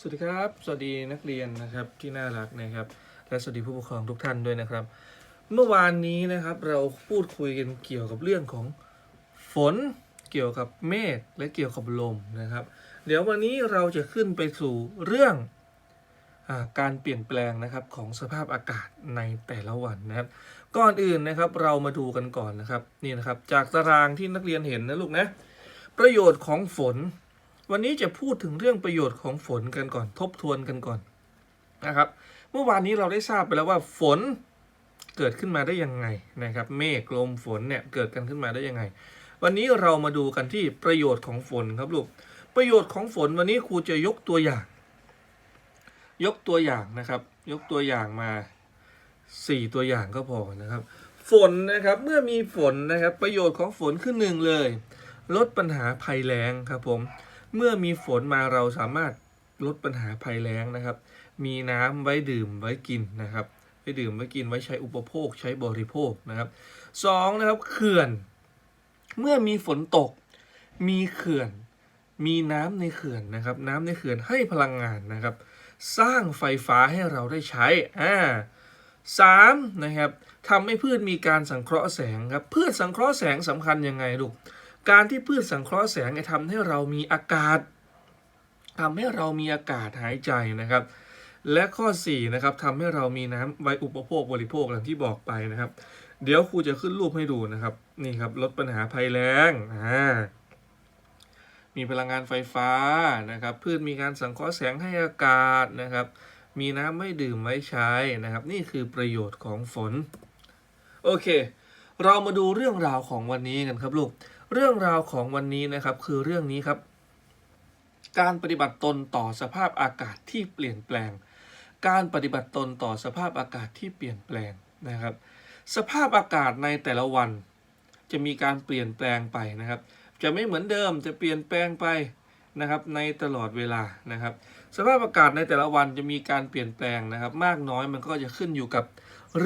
สวัสดีครับ สวัสดีนักเรียนนะครับที่น่ารักนะครับ และสวัสดีผู้ปกครองทุกท่านด้วยนะครับ เมื่อวานนี้นะครับเราพูดคุยกันเกี่ยวกับเรื่องของฝน เกี่ยวกับเมฆและเกี่ยวกับลมนะครับ เดี๋ยววันนี้เราจะขึ้นไปสู่เรื่องอการเปลี่ยนแปลงนะครับของสภาพอากาศในแต่ละวันนะครับ ก่อนอื่นนะครับเรามาดูกันก่อนนะครับนี่นะครับจากตารางที่นักเรียนเห็นนะลูกนะประโยชน์ของฝน วันนี้จะพูดถึงเรื่องประโยชน์ของฝนกันก่อน ทบทวนกันก่อนนะครับ เมื่อวานนี้เราได้ทราบไปแล้วว่าฝนเกิดขึ้นมาได้ยังไงนะครับ เมฆลมฝนเนี่ยเกิดกันขึ้นมาได้ยังไง วันนี้เรามาดูกันที่ประโยชน์ของฝนครับลูกประโยชน์ของฝนวันนี้ครูจะยกตัวอย่าง ยกตัวอย่างนะครับ ยกตัวอย่างมาสี่ตัวอย่างก็พอนะครับ ฝนนะครับเมื่อมีฝนนะครับ ประโยชน์ของฝนขึ้นหนึ่งเลย ลดปัญหาภัยแล้งครับผม เมื่อมีฝนมาเราสามารถลดปัญหาภัยแล้งนะครับ มีน้ำไว้ดื่มไว้กินนะครับ ไว้ดื่มไว้กินไว้ใช้อุปโภคใช้บริโภคนะครับสองนะครับเขื่อน เมื่อมีฝนตก มีเขื่อน มีน้ำในเขื่อนนะครับ น้ำในเขื่อนให้พลังงานนะครับ สร้างไฟฟ้าให้เราได้ใช้อ่าสามนะครับทำให้พืชมีการสังเคราะห์แสงครับพืชสังเคราะห์แสงสำคัญยังไงลูก การที่พืชสังเคราะห์แสงทำให้เรามีอากาศทำให้เรามีอากาศหายใจนะครับ และข้อ4นะครับทำให้เรามีน้ำไว้อุปโภคบริโภคอย่างที่บอกไปนะครับ เดี๋ยวครูจะขึ้นรูปให้ดูนะครับนี่ครับลดปัญหาภัยแล้งอ่ามีพลังงานไฟฟ้านะครับ พืชมีการสังเคราะห์แสงให้อากาศนะครับ มีน้ำไม่ดื่มไว้ใช้นะครับ นี่คือประโยชน์ของฝน โอเค เรามาดูเรื่องราวของวันนี้กันครับลูก เรื่องราวของวันนี้นะครับคือเรื่องนี้ครับ การปฏิบัติตนต่อสภาพอากาศที่เปลี่ยนแปลง การปฏิบัติตนต่อสภาพอากาศที่เปลี่ยนแปลงนะครับ สภาพอากาศในแต่ละวัน จะมีการเปลี่ยนแปลงไปนะครับ จะไม่เหมือนเดิมจะเปลี่ยนแปลงไปนะครับในตลอดเวลานะครับ สภาพอากาศในแต่ละวันจะมีการเปลี่ยนแปลงนะครับ มากน้อยมันก็จะขึ้นอยู่กับ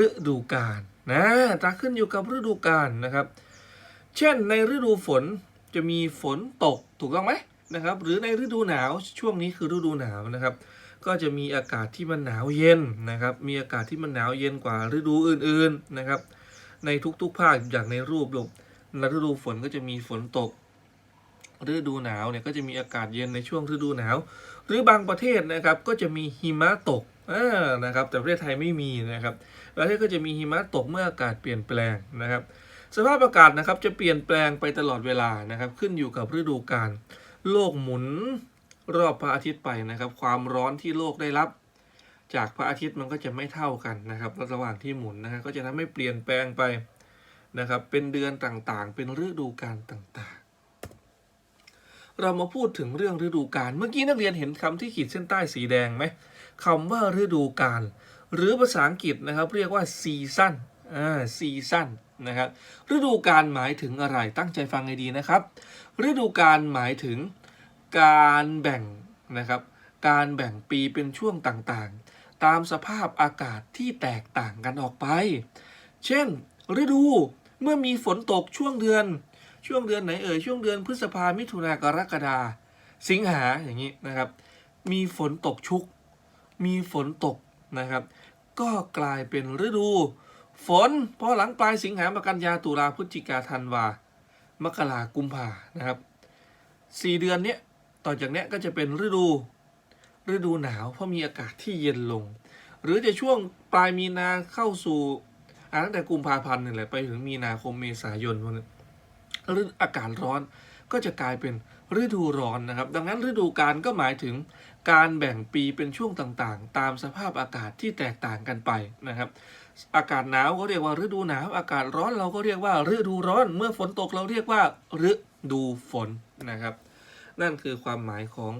ฤดูกาลนะจะขึ้นอยู่กับฤดูกาลนะครับ เช่นในฤดูฝนจะมีฝนตกถูกต้องไหมนะครับ หรือในฤดูหนาวช่วงนี้คือฤดูหนาวนะครับ ก็จะมีอากาศที่มันหนาวเย็นนะครับ มีอากาศที่มันหนาวเย็นกว่าฤดูอื่นๆนะครับ ในทุกๆภาคอย่างในรูปลงในฤดูฝนก็จะมีฝนตกฤดูหนาวเนี่ยก็จะมีอากาศเย็นในช่วงฤดูหนาว หรือบางประเทศนะครับก็จะมีหิมะตกนะครับแต่ประเทศไทยไม่มีนะครับประเทศก็จะมีหิมะตกเมื่ออากาศเปลี่ยนแปลงนะครับ สภาพอากาศนะครับจะเปลี่ยนแปลงไปตลอดเวลานะครับ ขึ้นอยู่กับฤดูกาลโลกหมุนรอบพระอาทิตย์ไปนะครับ ความร้อนที่โลกได้รับ จากพระอาทิตย์มันก็จะไม่เท่ากันนะครับระหว่างที่หมุนนะครับก็จะทำให้เปลี่ยนแปลงไปนะครับ เป็นเดือนต่างๆ เป็นฤดูกาลต่างๆ เรามาพูดถึงเรื่องฤดูกาลเมื่อกี้นักเรียนเห็นคำที่ขีดเส้นใต้สีแดงไหมคำว่าฤดูกาลหรือภาษาอังกฤษนะครับ เรียกว่าซีซั่นอ่าซีซั่น นะครับ ฤดูกาลหมายถึงอะไรตั้งใจฟังให้ดีนะครับ ฤดูกาลหมายถึงการแบ่งนะครับ การแบ่งปีเป็นช่วงต่างๆ ตามสภาพอากาศที่แตกต่างกันออกไป เช่น ฤดูเมื่อมีฝนตกช่วงเดือน ช่วงเดือนไหนเอ่ยช่วงเดือนพฤษภามิถุนากรกฎาสิงหาอย่างนี้นะครับ มีฝนตกชุก มีฝนตกนะครับ ก็กลายเป็นฤดู ฝนพอหลังปลายสิงหามกันยาตุลาพฤศจิกาธันวามกรากุมภานะครับสี่เดือนเนี้ยต่อจากเนี้ยก็จะเป็นฤดูฤดูหนาวเพราะมีอากาศที่เย็นลง หรือจะช่วงปลายมีนาเข้าสู่ตั้งแต่กุมภาพันธ์นี่แหละไปถึงมีนาคมเมษายนพวกนี้ฤดูอากาศร้อน ก็จะกลายเป็นฤดูร้อนนะครับ ดังนั้นฤดูกาลก็หมายถึงการแบ่งปีเป็นช่วงต่างๆ ตามสภาพอากาศที่แตกต่างกันไปนะครับ อากาศหนาวก็เรียกว่าฤดูหนาว อากาศร้อนเราก็เรียกว่าฤดูร้อน เมื่อฝนตกเราเรียกว่า ฤดูฝนนะครับ นั่นคือความหมายของ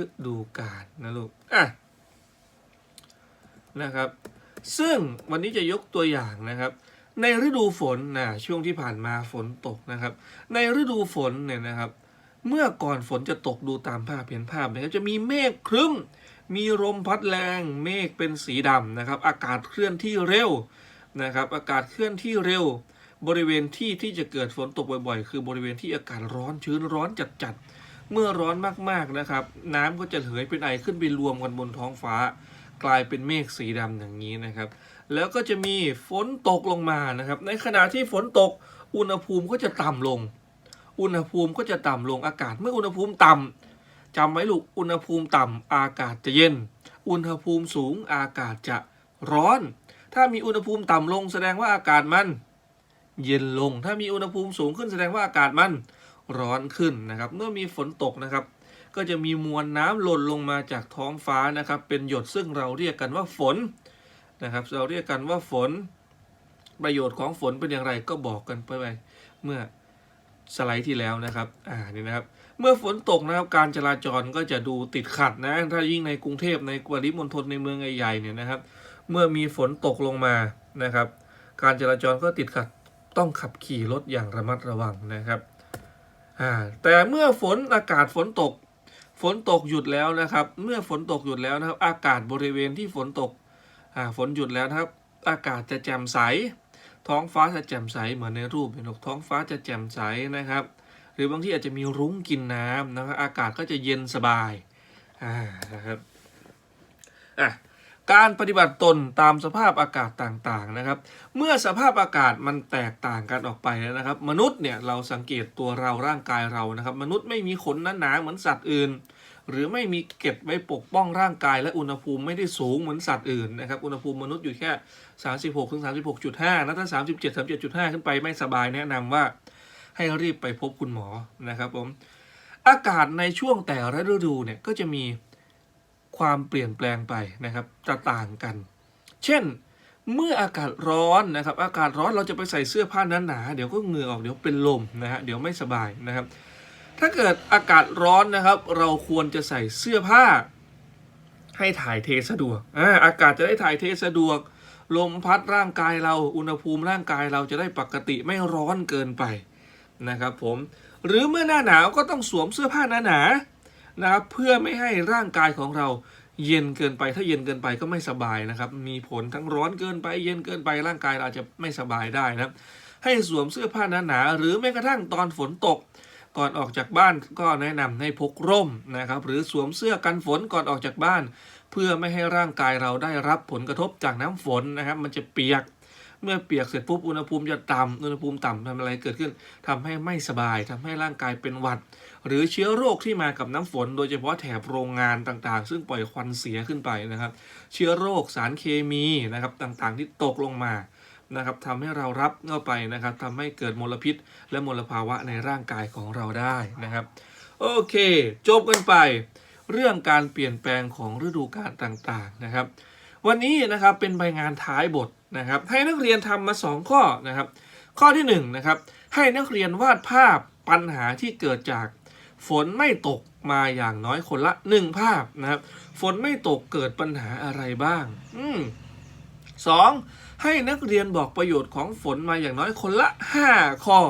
ฤดูกาลนะลูกอะนะครับ ซึ่งวันนี้จะยกตัวอย่างนะครับ ในฤดูฝนนะช่วงที่ผ่านมาฝนตกนะครับ ในฤดูฝนเนี่ยนะครับ เมื่อก่อนฝนจะตกดูตามภาพเห็นภาพนะครับจะมีเมฆครึ้ม มีลมพัดแรงเมฆเป็นสีดำนะครับ อากาศเคลื่อนที่เร็วนะครับ อากาศเคลื่อนที่เร็ว บริเวณที่ที่จะเกิดฝนตกบ่อยๆ คือบริเวณที่อากาศร้อนชื้นร้อนจัดๆเมื่อร้อนมากๆนะครับ น้ำก็จะเหยเป็นไอขึ้นไปรวมกันบนท้องฟ้า กลายเป็นเมฆสีดำอย่างนี้นะครับ แล้วก็จะมีฝนตกลงมานะครับ ในขณะที่ฝนตกอุณหภูมิก็จะต่ำลง อุณหภูมิก็จะต่ำลงอากาศเมื่ออุณหภูมิต่ำจำไว้ลูกอุณหภูมิต่ำอากาศจะเย็น อุณหภูมิสูงอากาศจะร้อน ถ้ามีอุณหภูมิต่ำลงแสดงว่าอากาศมัน เย็นลง ถ้ามีอุณหภูมิสูงขึ้นแสดงว่าอากาศมันร้อนขึ้นนะครับ เมื่อมีฝนตกนะครับ ก็จะมีมวลน้ำหล่นลงมาจากท้องฟ้านะครับ เป็นหยดซึ่งเราเรียกกันว่าฝน นะครับเราเรียกกันว่าฝนประโยชน์ของฝนเป็นอย่างไรก็บอกกันไปไปเมื่อสไลด์ที่แล้วนะครับอ่านี่นะครับ เมื่อฝนตกนะครับการจราจรก็จะดูติดขัดนะถ้ายิ่งในกรุงเทพในปริมณฑลในเมืองใหญ่ๆเนี่ยนะครับ เมื่อมีฝนตกลงมานะครับ การจราจรก็ติดขัดต้องขับขี่รถอย่างระมัดระวังนะครับอ่าแต่เมื่อฝนอากาศฝนตก ฝนตกหยุดแล้วนะครับ เมื่อฝนตกหยุดแล้วนะครับ อากาศบริเวณที่ฝนตก ฝนหยุดแล้วนะครับ อากาศจะแจ่มใส ท้องฟ้าจะแจ่มใสเหมือนในรูปเห็นหรอกท้องฟ้าจะแจ่มใสนะครับ หรือบางที่อาจจะมีรุ้งกินน้ำนะครับอากาศก็จะเย็นสบายอ่านะครับอะการปฏิบัติตนตามสภาพอากาศต่างๆนะครับ เมื่อสภาพอากาศมันแตกต่างกันออกไปแล้วนะครับ มนุษย์เนี่ยเราสังเกตตัวเราร่างกายเรานะครับ มนุษย์ไม่มีขนหนาๆเหมือนสัตว์อื่น หรือไม่มีเก็บไว้ปกป้องร่างกาย และอุณหภูมิไม่ได้สูงเหมือนสัตว์อื่นนะครับ อุณหภูมิมนุษย์อยู่แค่ 36ถึง36.5นะถ้า 37 37.5 ขึ้นไปไม่สบายแนะนำว่าให้รีบไปพบคุณหมอนะครับผมอากาศในช่วงแต่ละฤดูเนี่ยก็จะมีความเปลี่ยนแปลงไปนะครับจะต่างกัน เช่น เมื่ออากาศร้อนนะครับ อากาศร้อนเราจะไปใส่เสื้อผ้านั้นหนาเดี๋ยวก็เหงื่อออกเดี๋ยวเป็นลมนะฮะเดี๋ยวไม่สบายนะครับ ถ้าเกิดอากาศร้อนนะครับ เราควรจะใส่เสื้อผ้า ให้ถ่ายเทสะดวกอ่าอากาศจะได้ถ่ายเทสะดวก ลมพัดร่างกายเราอุณหภูมิร่างกายเราจะได้ปกติไม่ร้อนเกินไปนะครับผมหรือเมื่อหน้าหนาวก็ต้องสวมเสื้อผ้าหนาๆนะครับเพื่อไม่ให้ร่างกายของเราเย็นเกินไป ถ้าเย็นเกินไปก็ไม่สบายนะครับ มีผลทั้งร้อนเกินไป เย็นเกินไปร่างกายเราอาจจะไม่สบายได้นะให้สวมเสื้อผ้าหนาๆหรือแม้กระทั่งตอนฝนตก ก่อนออกจากบ้านก็แนะนำให้พกร่มนะครับ หรือสวมเสื้อกันฝนก่อนออกจากบ้าน เพื่อไม่ให้ร่างกายเราได้รับผลกระทบจากน้ำฝนนะครับ มันจะเปียกเมื่อเปียกเสร็จปุ๊บอุณหภูมิจะต่ำอุณหภูมิต่ำทำอะไรเกิดขึ้นทำให้ไม่สบายทำให้ร่างกายเป็นหวัด หรือเชื้อโรคที่มากับน้ำฝน โดยเฉพาะแถบโรงงานต่างๆ ซึ่งปล่อยควันเสียขึ้นไปนะครับ เชื้อโรคสารเคมีนะครับต่างๆ ที่ตกลงมา นะครับทำให้เรารับเข้าไปนะครับทำให้เกิดมลพิษ และมลภาวะในร่างกายของเราได้นะครับ โอเค จบกันไป เรื่องการเปลี่ยนแปลงของฤดูกาลต่างๆนะครับ วันนี้นะครับเป็นใบงานท้ายบทนะครับ ให้นักเรียนทำมา 2 ข้อนะครับ ข้อที่1นงนะครับให้นักเรียนวาดภาพปัญหาที่เกิดจากฝนไม่ตกมาอย่างน้อยคนละ 1 ภาพนะครับ ฝนไม่ตกเกิดปัญหาอะไรบ้าง อืมสอง ให้นักเรียนบอกประโยชน์ของฝนมาอย่างน้อยคนละ 5 ข้อ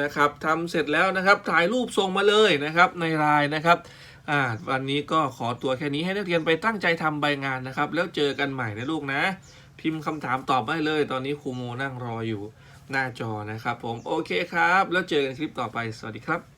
นะครับทำเสร็จแล้วนะครับถ่ายรูปส่งมาเลยนะครับในไลน์นะครับอ่าวันนี้ก็ขอตัวแค่นี้ให้นักเรียนไปตั้งใจทำใบงานนะครับ แล้วเจอกันใหม่นะลูกนะ พิมพ์คำถามตอบได้เลย ตอนนี้ครูโมนั่งรออยู่หน้าจอนะครับ ผมโอเคครับ แล้วเจอกันคลิปต่อไปสวัสดีครับ